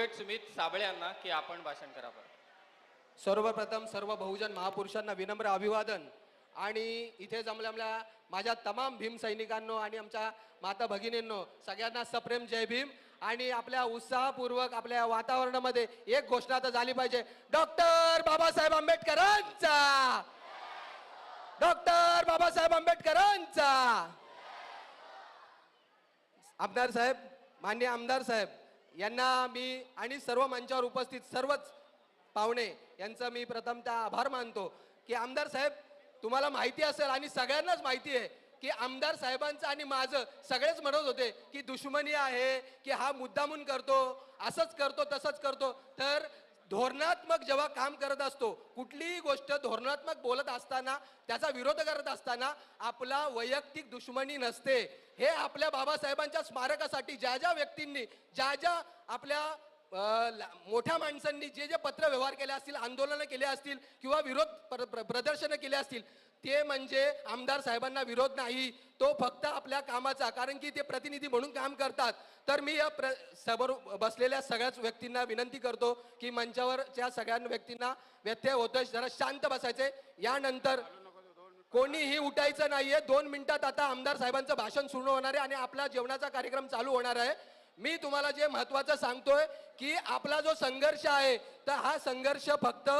Advocate Sumit Sable यांना की आपण भाषण करावं. सर्वप्रथम सर्व बहुजन महापुरुषांना विनम्र अभिवादन. आणि इथे जमल्यामल्या माझ्या तमाम भीम सैनिकांनो आणि आमच्या माता भगिनींनो सगळ्यांना सप्रेम जय भीम. आणि आपल्या उत्साहपूर्वक आपल्या वातावरणामध्ये एक घोषणा तर झाली पाहिजे. डॉक्टर बाबासाहेब आंबेडकरांचा! डॉक्टर बाबासाहेब आंबेडकरांचा! आमदार साहेब मान्य आमदार साहेब यांना मी आणि सर्व मंचावर उपस्थित सर्वच पाहुणे यांचं मी प्रथमतः आभार मानतो की आमदार साहेब तुम्हाला माहिती असेल आणि सगळ्यांनाच माहिती आहे की आमदार साहेबांचं आणि माझं सगळेच म्हणत होते की दुश्मनी आहे की हा मुद्दामून करतो असंच करतो तसंच करतो. तर धोरणात्मक जेव्हा काम करत असतो कुठलीही गोष्ट धोरणात्मक बोलत असताना त्याचा विरोध करत असताना आपला वैयक्तिक दुश्मनी नसते. हे आपल्या बाबासाहेबांच्या स्मारकासाठी ज्या ज्या व्यक्तींनी ज्या ज्या आपल्या मोठ्या माणसांनी जे जे पत्र व्यवहार केले असतील आंदोलनं केले असतील किंवा विरोध प्र- प्र- प्रदर्शनं केले असतील ते म्हणजे आमदार साहेबांना विरोध नाही. तो फक्त आपल्या कामाचा कारण की ते प्रतिनिधी म्हणून काम करतात. तर मी या प्र समोर बसलेल्या सगळ्याच व्यक्तींना विनंती करतो की मंचावरच्या सगळ्या व्यक्तींना व्यत्यय होतोय जरा शांत बसायचे यानंतर कोणीही उठायचं नाहीये. दोन मिनिटात आता आमदार साहेबांचं भाषण सुरू होणार आहे आणि आपला जेवणाचा कार्यक्रम चालू होणार आहे. मी तुम्हाला जे महत्वाचं सांगतोय की आपला जो संघर्ष आहे तर हा संघर्ष फक्त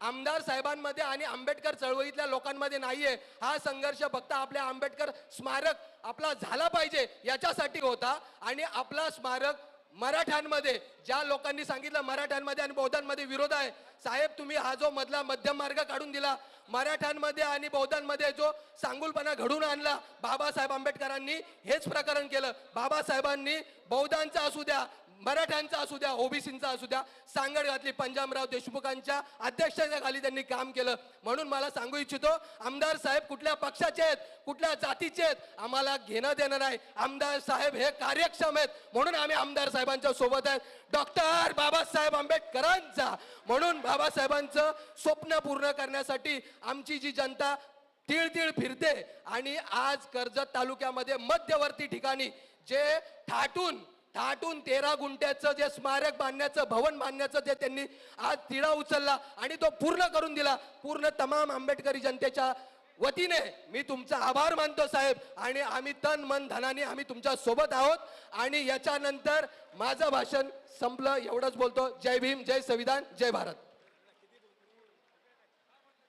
आमदार साहेबांमध्ये आणि आंबेडकर चळवळीतल्या लोकांमध्ये नाहीये. हा संघर्ष फक्त आपल्या आंबेडकर स्मारक आपला झाला पाहिजे याच्यासाठी होता आणि आपला स्मारक मराठ्यांमध्ये ज्या लोकांनी सांगितलं मराठ्यांमध्ये आणि बौद्धांमध्ये विरोध आहे साहेब तुम्ही हा जो मधला मध्यम मार्ग काढून दिला मराठ्यांमध्ये आणि बौद्धांमध्ये जो सांगुलपणा घडून आणला बाबासाहेब आंबेडकरांनी हेच प्रकरण केलं. बाबासाहेबांनी बौद्धांचा असू द्या मराठ्यांचा असू द्या ओबीसींचा असू द्या सांगड घातली पंजाबराव देशमुखांच्या अध्यक्षतेखाली त्यांनी काम केलं. म्हणून मला सांगू इच्छितो आमदार साहेब कुठल्या पक्षाचे आहेत कुठल्या जातीचे आहेत आम्हाला घेणं देणं नाही. आमदार साहेब हे कार्यक्षम आहेत. म्हणून आम्ही आमदार साहेबांच्या सोबत आहेत डॉक्टर बाबासाहेब आंबेडकरांचा. म्हणून बाबासाहेबांचं स्वप्न पूर्ण करण्यासाठी आमची जी जनता तीळ तीळ फिरते आणि आज कर्जत तालुक्यामध्ये मध्यवर्ती ठिकाणी जे ठाटून ठाटून तेरा गुंट्याचं जे स्मारक बांधण्याचं भवन बांधण्याचं जे त्यांनी आज तिळा उचलला आणि तो पूर्ण करून दिला पूर्ण तमाम आंबेडकरी जनतेच्या वतीने मी तुमचा आभार मानतो साहेब आणि आम्ही तन मन धनाने आम्ही तुमच्यासोबत आहोत आणि याच्यानंतर माझं भाषण संपलं एवढंच बोलतो. जय भीम जय संविधान जय भारत.